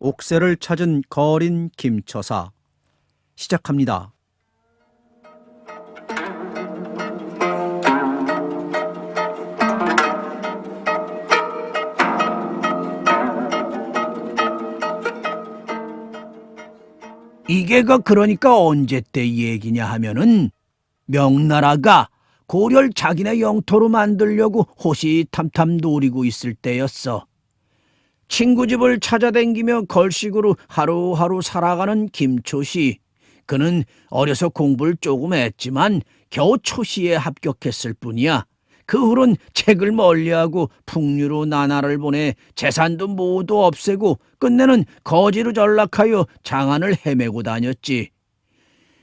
옥새를 찾은 거린 김처사 시작합니다. 이게 그 그러니까 언제 때 얘기냐 하면은 명나라가 고려를 자기네 영토로 만들려고 호시탐탐 노리고 있을 때였어. 친구 집을 찾아댕기며 걸식으로 하루하루 살아가는 김초시. 그는 어려서 공부를 조금 했지만 겨우 초시에 합격했을 뿐이야. 그 후론 책을 멀리하고 풍류로 나라를 보내 재산도 모두 없애고 끝내는 거지로 전락하여 장안을 헤매고 다녔지.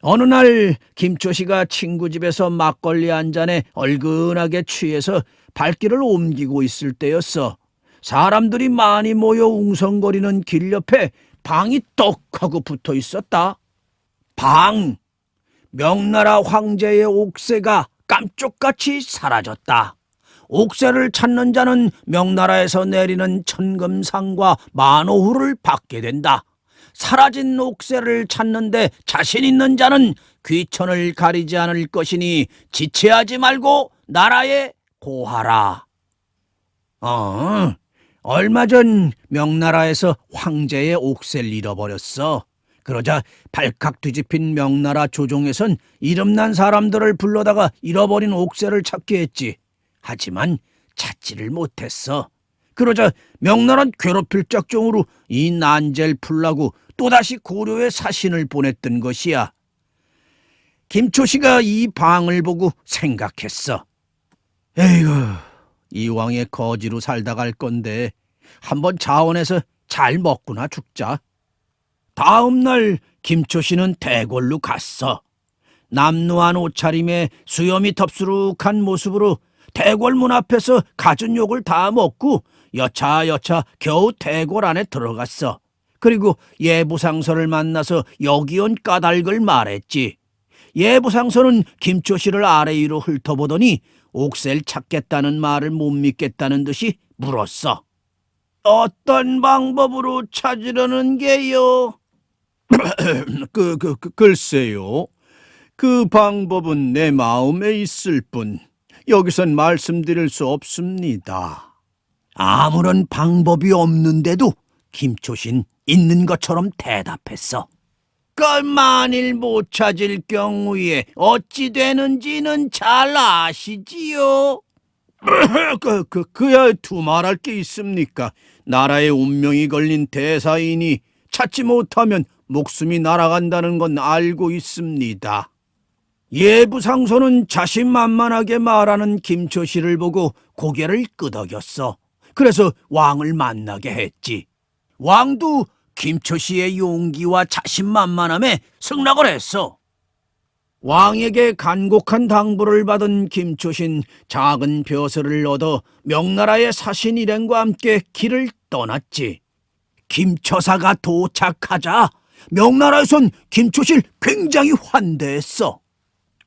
어느 날 김초 씨가 친구 집에서 막걸리 한 잔에 얼근하게 취해서 발길을 옮기고 있을 때였어. 사람들이 많이 모여 웅성거리는 길 옆에 방이 떡 하고 붙어 있었다. 방! 명나라 황제의 옥새가 깜쪽같이 사라졌다. 옥새를 찾는 자는 명나라에서 내리는 천금상과 만호후를 받게 된다. 사라진 옥새를 찾는데 자신 있는 자는 귀천을 가리지 않을 것이니 지체하지 말고 나라에 고하라. 어, 얼마 전 명나라에서 황제의 옥새를 잃어버렸어. 그러자 발칵 뒤집힌 명나라 조정에선 이름난 사람들을 불러다가 잃어버린 옥새를 찾게 했지. 하지만 찾지를 못했어. 그러자 명나라는 괴롭힐 작정으로 이 난제를 풀라고 또다시 고려에 사신을 보냈던 것이야. 김초씨가 이 방을 보고 생각했어. 에이구, 이왕에 거지로 살다 갈 건데 한번 자원해서 잘 먹구나 죽자. 다음 날 김초 씨는 대궐로 갔어. 남루한 옷차림에 수염이 덥수룩한 모습으로 대궐 문 앞에서 갖은 욕을 다 먹고 여차여차 겨우 대궐 안에 들어갔어. 그리고 예부상서를 만나서 여기 온 까닭을 말했지. 예부상서는 김초 씨를 아래 위로 훑어보더니 옥새를 찾겠다는 말을 못 믿겠다는 듯이 물었어. 어떤 방법으로 찾으려는 게요? 그, 그, 그 글쎄요. 그 방법은 내 마음에 있을 뿐 여기선 말씀드릴 수 없습니다. 아무런 방법이 없는데도 김초신 있는 것처럼 대답했어. 그 만일 못 찾을 경우에 어찌 되는지는 잘 아시지요? 그, 그, 그야 두말할 게 있습니까? 나라의 운명이 걸린 대사이니 찾지 못하면 목숨이 날아간다는 건 알고 있습니다. 예부상소는 자신만만하게 말하는 김초씨를 보고 고개를 끄덕였어. 그래서 왕을 만나게 했지. 왕도 김초 씨의 용기와 자신만만함에 승낙을 했어. 왕에게 간곡한 당부를 받은 김초신 작은 벼슬을 얻어 명나라의 사신 일행과 함께 길을 떠났지. 김처사가 도착하자 명나라에선 김초실 굉장히 환대했어.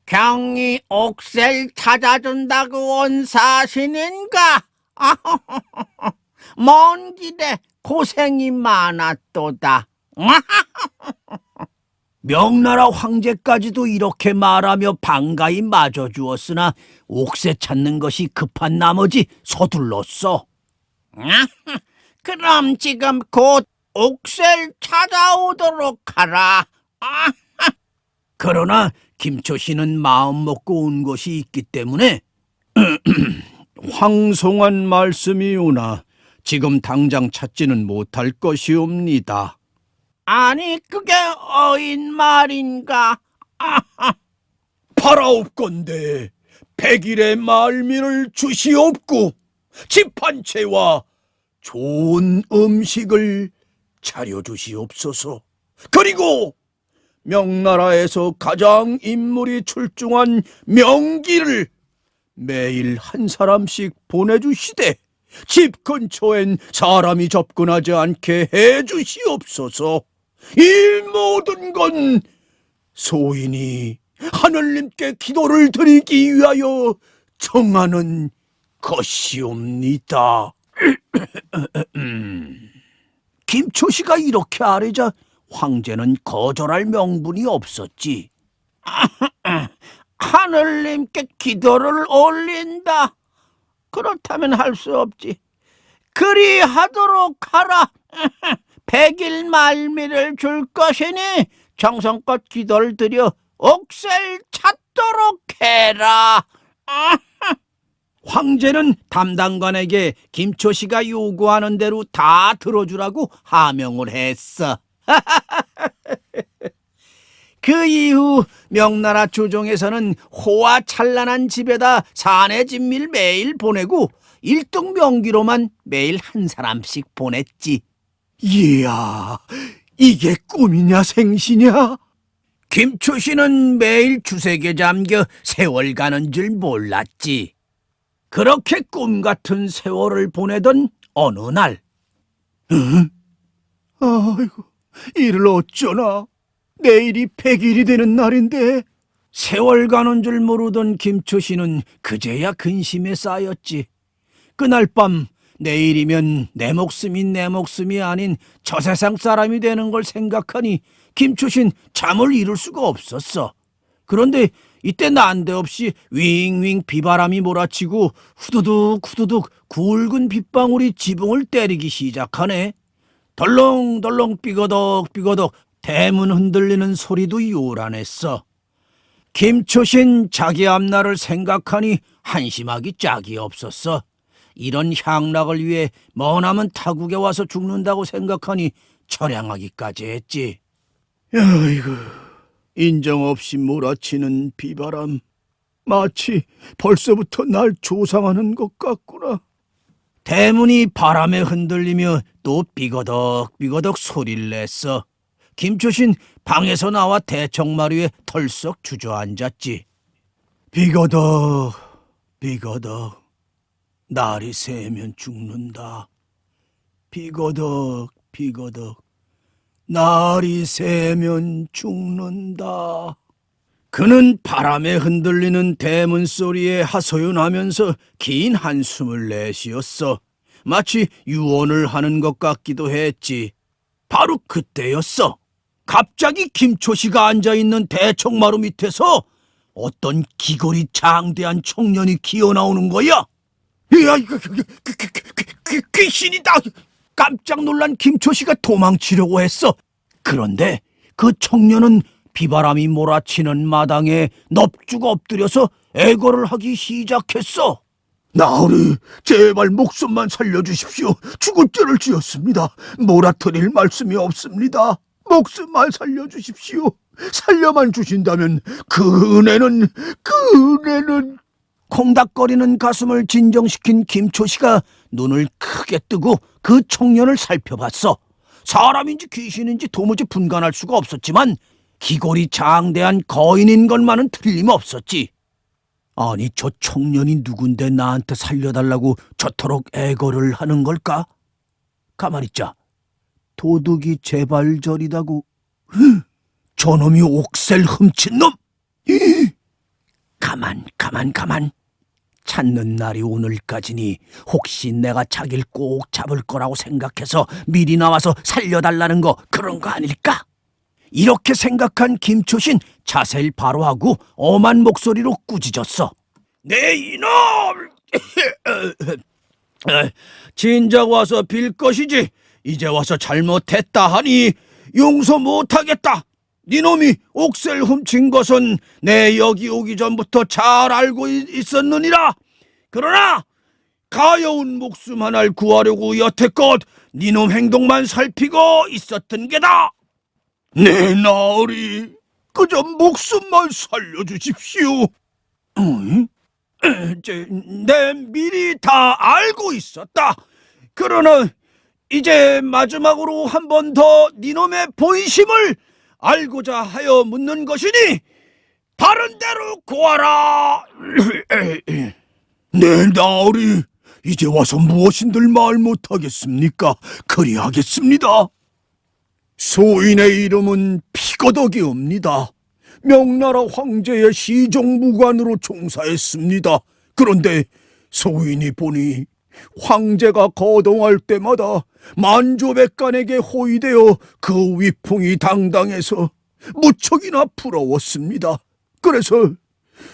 경이 옥셀 찾아준다고 온 사신인가? 먼 길에 고생이 많았도다. 명나라 황제까지도 이렇게 말하며 반가이 맞아주었으나 옥새 찾는 것이 급한 나머지 서둘렀어. 그럼 지금 곧 옥셀 찾아오도록 하라. 그러나 김초 씨는 마음 먹고 온 것이 있기 때문에 황송한 말씀이오나 지금 당장 찾지는 못할 것이옵니다. 아니 그게 어인 말인가? 바라옵건대 백일의 말미를 주시옵고 집 한 채와 좋은 음식을 차려주시옵소서. 그리고 명나라에서 가장 인물이 출중한 명기를 매일 한 사람씩 보내주시되 집 근처엔 사람이 접근하지 않게 해주시옵소서. 이 모든 건 소인이 하늘님께 기도를 드리기 위하여 정하는 것이옵니다. 김초시가 이렇게 아뢰자 황제는 거절할 명분이 없었지. 하늘님께 기도를 올린다. 그렇다면 할 수 없지. 그리하도록 하라. 백일 말미를 줄 것이니 정성껏 기도를 드려 옥셀 찾도록 해라. 황제는 담당관에게 김초시가 요구하는 대로 다 들어주라고 하명을 했어. 그 이후 명나라 조정에서는 호화 찬란한 집에다 사내 진미를 매일 보내고 일등 명기로만 매일 한 사람씩 보냈지. 이야, 이게 꿈이냐 생시냐? 김초시는 매일 주색에 잠겨 세월 가는 줄 몰랐지. 그렇게 꿈 같은 세월을 보내던 어느 날, 아이고, 이를 어쩌나. 내일이 백일이 되는 날인데. 세월 가는 줄 모르던 김초시는 그제야 근심에 쌓였지. 그날 밤 내일이면 내 목숨이 내 목숨이 아닌 저 세상 사람이 되는 걸 생각하니 김초신 잠을 이룰 수가 없었어. 그런데 이때 난데없이 윙윙 비바람이 몰아치고 후두둑 후두둑 굵은 빗방울이 지붕을 때리기 시작하네. 덜렁덜렁 삐거덕 삐거덕 대문 흔들리는 소리도 요란했어. 김초신 자기 앞날을 생각하니 한심하기 짝이 없었어. 이런 향락을 위해 머나먼 타국에 와서 죽는다고 생각하니 처량하기까지 했지. 아이고, 인정 없이 몰아치는 비바람. 마치 벌써부터 날 조상하는 것 같구나. 대문이 바람에 흔들리며 또 삐거덕 삐거덕 소리를 냈어. 김초신 방에서 나와 대청마루 위에 털썩 주저앉았지. 비거덕 비거덕 날이 새면 죽는다. 비거덕 비거덕 날이 새면 죽는다. 그는 바람에 흔들리는 대문 소리에 하소연하면서 긴 한숨을 내쉬었어. 마치 유언을 하는 것 같기도 했지. 바로 그때였어. 갑자기 김초시가 앉아있는 대청마루 밑에서 어떤 기골이 장대한 청년이 기어나오는 거야. 야, 이거 그, 그, 그, 귀신이다. 깜짝 놀란 김초시가 도망치려고 했어. 그런데 그 청년은 비바람이 몰아치는 마당에 넙죽 엎드려서 애걸을 하기 시작했어. 나으리, 제발 목숨만 살려주십시오. 죽을 죄를 지었습니다. 몰아터릴 말씀이 없습니다. 목숨만 살려주십시오. 살려만 주신다면 그 은혜는, 그 은혜는. 콩닥거리는 가슴을 진정시킨 김초시가 눈을 크게 뜨고 그 청년을 살펴봤어. 사람인지 귀신인지 도무지 분간할 수가 없었지만 기골이 장대한 거인인 것만은 틀림없었지. 아니 저 청년이 누군데 나한테 살려달라고 저토록 애걸을 하는 걸까? 가만 있자. 도둑이. 흠, 저놈이 옥셀 훔친 놈. 히, 가만 가만 가만. 찾는 날이 오늘까지니 혹시 내가 자기를 꼭 잡을 거라고 생각해서 미리 나와서 살려달라는 거 그런 거 아닐까? 이렇게 생각한 김초신 자세를 바로 하고 엄한 목소리로 꾸짖었어. 내 이놈! 진작 와서 빌 것이지 이제 와서 잘못했다 하니 용서 못하겠다. 니놈이 옥셀 훔친 것은 내 여기 오기 전부터 잘 알고 있- 있었느니라. 그러나 가여운 목숨 하나를 구하려고 여태껏 니놈 행동만 살피고 있었던 게다. 내 나으리, 그저 목숨만 살려주십시오. 내 미리 다 알고 있었다. 그러나 이제 마지막으로 한 번 더 니놈의 본심을 알고자 하여 묻는 것이니 바른 대로 고하라. 내 나으리, 이제 와서 무엇인들 말 못하겠습니까? 그리하겠습니다. 소인의 이름은 피거덕이옵니다. 명나라 황제의 시종무관으로 종사했습니다. 그런데 소인이 보니 황제가 거동할 때마다 만조백관에게 호위되어 그 위풍이 당당해서 무척이나 부러웠습니다. 그래서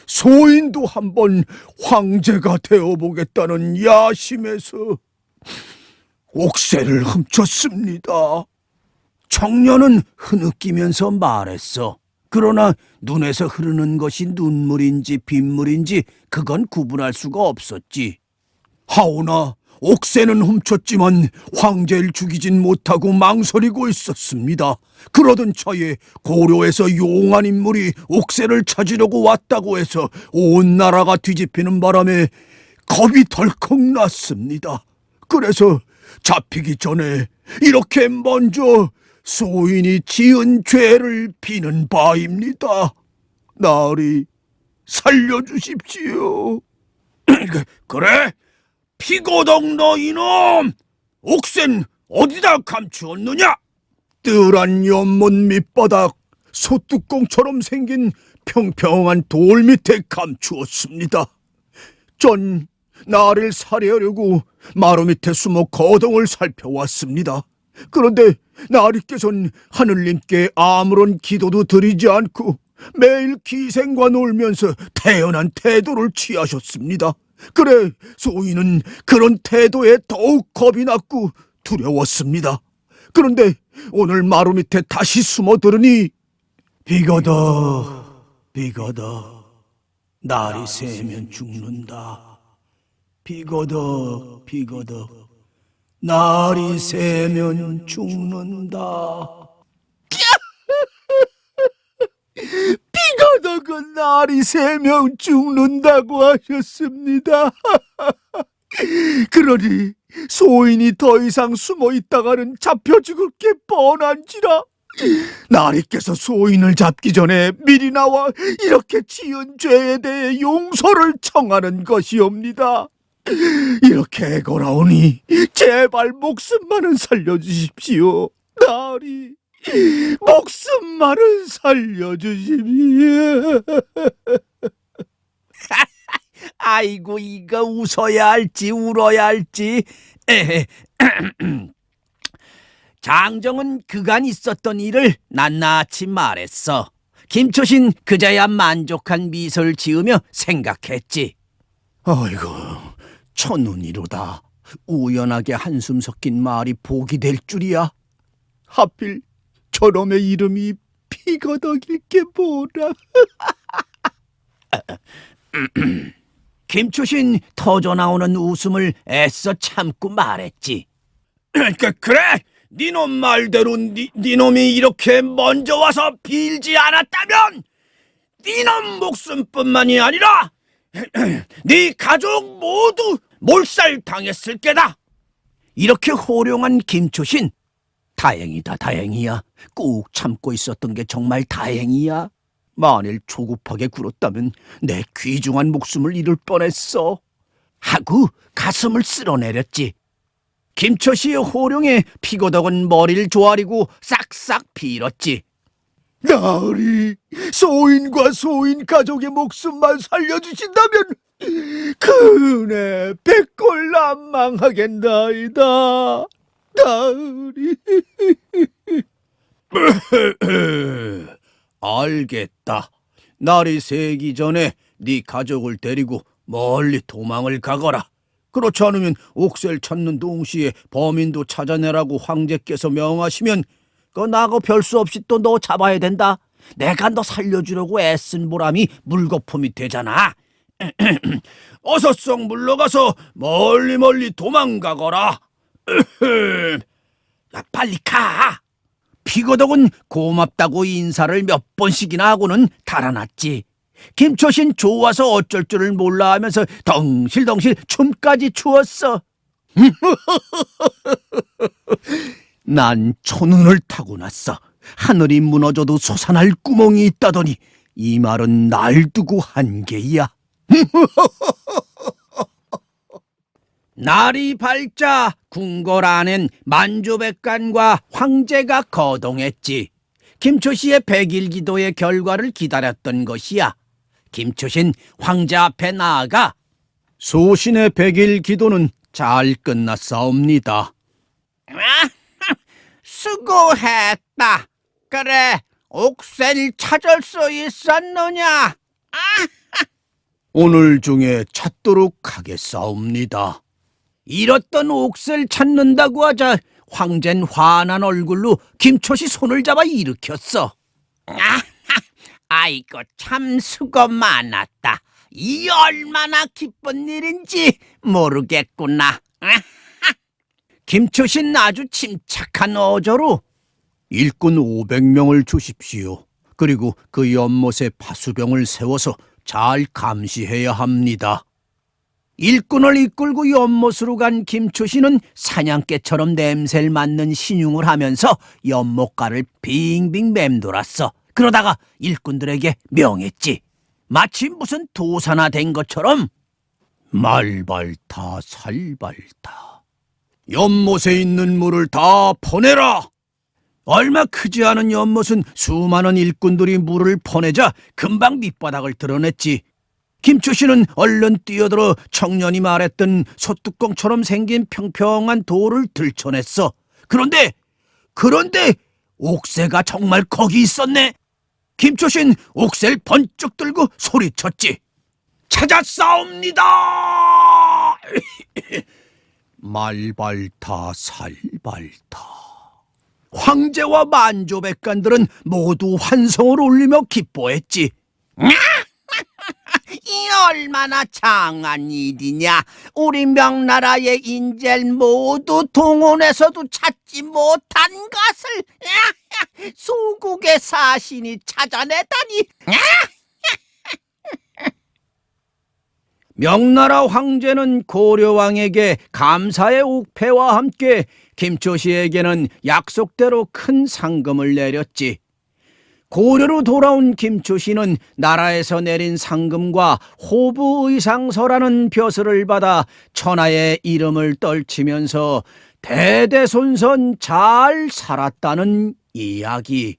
소인도 한번 황제가 되어보겠다는 야심에서 옥새를 훔쳤습니다. 청년은 흐느끼면서 말했어. 그러나 눈에서 흐르는 것이 눈물인지 빗물인지 그건 구분할 수가 없었지. 하오나 옥새는 훔쳤지만 황제를 죽이진 못하고 망설이고 있었습니다. 그러던 차에 고려에서 용한 인물이 옥새를 찾으려고 왔다고 해서 온 나라가 뒤집히는 바람에 겁이 덜컥 났습니다. 그래서 잡히기 전에 이렇게 먼저 소인이 지은 죄를 비는 바입니다. 나리 살려주십시오. 그래? 피고덕 너 이놈! 옥센 어디다 감추었느냐? 뜰한 연못 밑바닥 소뚜껑처럼 생긴 평평한 돌 밑에 감추었습니다. 전 나를 살해하려고 마루 밑에 숨어 거동을 살펴왔습니다. 그런데 나리께선 하늘님께 아무런 기도도 드리지 않고 매일 기생과 놀면서 태연한 태도를 취하셨습니다. 그래 소인은 그런 태도에 더욱 겁이 났고 두려웠습니다. 그런데 오늘 마루 밑에 다시 숨어 들으니 비거더 비거더 날이 새면 죽는다. 비거더 비거더 날이 새면 죽는다. 비거덕은 날이 새면 죽는다고 하셨습니다. 그러니 소인이 더 이상 숨어 있다가는 잡혀 죽을 게 뻔한지라. 나리께서 소인을 잡기 전에 미리 나와 이렇게 지은 죄에 대해 용서를 청하는 것이옵니다. 이렇게 애걸하오니 제발 목숨만은 살려주십시오. 나리 목숨만은 살려주십시오. 아이고 이거 웃어야 할지 울어야 할지. 장정은 그간 있었던 일을 낱낱이 말했어. 김초신 그자야 만족한 미소를 지으며 생각했지. 아이고 천운이로다. 우연하게 한숨 섞인 말이 복이 될 줄이야. 하필 저놈의 이름이 피거덕일 게 뭐라. 김초신 터져 나오는 웃음을 애써 참고 말했지. 그러니까 그래 니놈 말대로 니, 니놈이 이렇게 먼저 와서 빌지 않았다면 니놈 목숨뿐만이 아니라 네 가족 모두 몰살 당했을 게다. 이렇게 호령한 김초신. 다행이다, 다행이야. 꾹 참고 있었던 게 정말 다행이야. 만일 조급하게 굴었다면 내 귀중한 목숨을 잃을 뻔했어. 하고 가슴을 쓸어내렸지. 김초시의 호령에 피고덕은 머리를 조아리고 싹싹 빌었지. 나으리 소인과 소인 가족의 목숨만 살려주신다면 그네 백골 난망하겠나이다. 나으리 알겠다. 날이 새기 전에 네 가족을 데리고 멀리 도망을 가거라. 그렇지 않으면 옥새를 찾는 동시에 범인도 찾아내라고 황제께서 명하시면 그 나고 별 수 없이 또 너 잡아야 된다. 내가 너 살려주려고 애쓴 보람이 물거품이 되잖아. 어서 썩 물러가서 멀리 멀리 도망가거라. 야, 빨리 가. 피거덕은 고맙다고 인사를 몇 번씩이나 하고는 달아났지. 김초신 좋아서 어쩔 줄을 몰라 하면서 덩실덩실 춤까지 추었어. 난 천운을 타고났어. 하늘이 무너져도 솟아날 구멍이 있다더니 이 말은 날 두고 한 게야. 날이 밝자 궁궐 안엔 만주백관과 황제가 거동했지. 김초시의 백일 기도의 결과를 기다렸던 것이야. 김초신 황제 앞에 나아가 소신의 백일 기도는 잘 끝났사옵니다. 수고했다. 그래, 옥새를 찾을 수 있었느냐? 오늘 중에 찾도록 하겠사옵니다. 잃었던 옥새를 찾는다고 하자 황젠 화난 얼굴로 김초시 손을 잡아 일으켰어. 아이고, 참 수고 많았다. 이 얼마나 기쁜 일인지 모르겠구나. 김초신 아주 침착한 어조로 일꾼 500명을 주십시오. 그리고 그 연못에 파수병을 세워서 잘 감시해야 합니다. 일꾼을 이끌고 연못으로 간 김초신은 사냥개처럼 냄새를 맡는 신용을 하면서 연못가를 빙빙 맴돌았어. 그러다가 일꾼들에게 명했지. 마치 무슨 도사나 된 것처럼 말발타 살발타 연못에 있는 물을 다 퍼내라. 얼마 크지 않은 연못은 수많은 일꾼들이 물을 퍼내자 금방 밑바닥을 드러냈지. 김초 씨는 얼른 뛰어들어 청년이 말했던 소뚜껑처럼 생긴 평평한 돌을 들춰냈어. 그런데 그런데 옥새가 정말 거기 있었네. 김초 씨는 옥새를 번쩍 들고 소리쳤지. 찾았사옵니다. 말발타 살발타. 황제와 만조백관들은 모두 환성을 올리며 기뻐했지. 이 얼마나 장한 일이냐. 우리 명나라의 인재를 모두 동원해서도 찾지 못한 것을 소국의 사신이 찾아내다니. 명나라 황제는 고려왕에게 감사의 옥패와 함께 김초시에게는 약속대로 큰 상금을 내렸지. 고려로 돌아온 김초시는 나라에서 내린 상금과 호부 의상서라는 벼슬을 받아 천하의 이름을 떨치면서 대대손손 잘 살았다는 이야기.